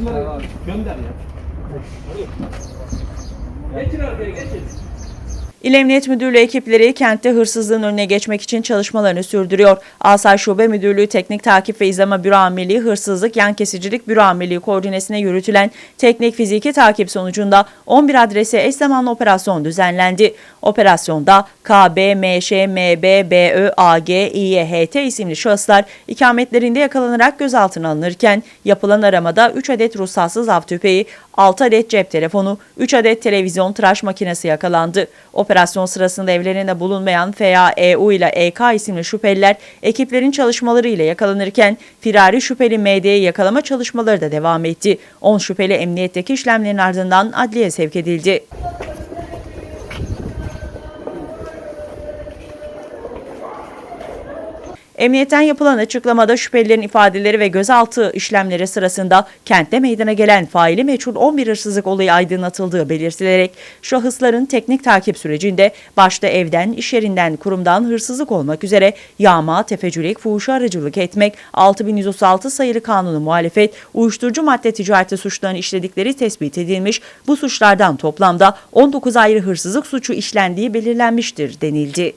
Bunları gönder ya. Geçin arkaya geçin. İl Emniyet Müdürlüğü ekipleri kentte hırsızlığın önüne geçmek için çalışmalarını sürdürüyor. Asayiş Şube Müdürlüğü Teknik Takip ve İzleme Büro Amirliği Hırsızlık Yan Kesicilik Büro Amirliği koordinesine yürütülen teknik fiziki takip sonucunda 11 adrese eş zamanlı operasyon düzenlendi. Operasyonda K, B, M, Ş, M, B, B, Ö, A, G, İ, Y, H, T isimli şahıslar ikametlerinde yakalanarak gözaltına alınırken yapılan aramada 3 adet ruhsatsız av tüfeği, 6 adet cep telefonu, 3 adet televizyon tıraş makinesi yakalandı. Operasyon sırasında evlerinde bulunmayan FA, EU ile EK isimli şüpheliler ekiplerin çalışmaları ile yakalanırken firari şüpheli MD'yi yakalama çalışmaları da devam etti. 10 şüpheli emniyetteki işlemlerin ardından adliye sevk edildi. Emniyetten yapılan açıklamada şüphelilerin ifadeleri ve gözaltı işlemleri sırasında kentte meydana gelen faili meçhul 11 hırsızlık olayı aydınlatıldığı belirtilerek şahısların teknik takip sürecinde başta evden, iş yerinden, kurumdan hırsızlık olmak üzere yağma, tefecülük, fuhuşu aracılık etmek, 6136 sayılı kanunu muhalefet, uyuşturucu madde ticareti suçlarını işledikleri tespit edilmiş. Bu suçlardan toplamda 19 ayrı hırsızlık suçu işlendiği belirlenmiştir denildi.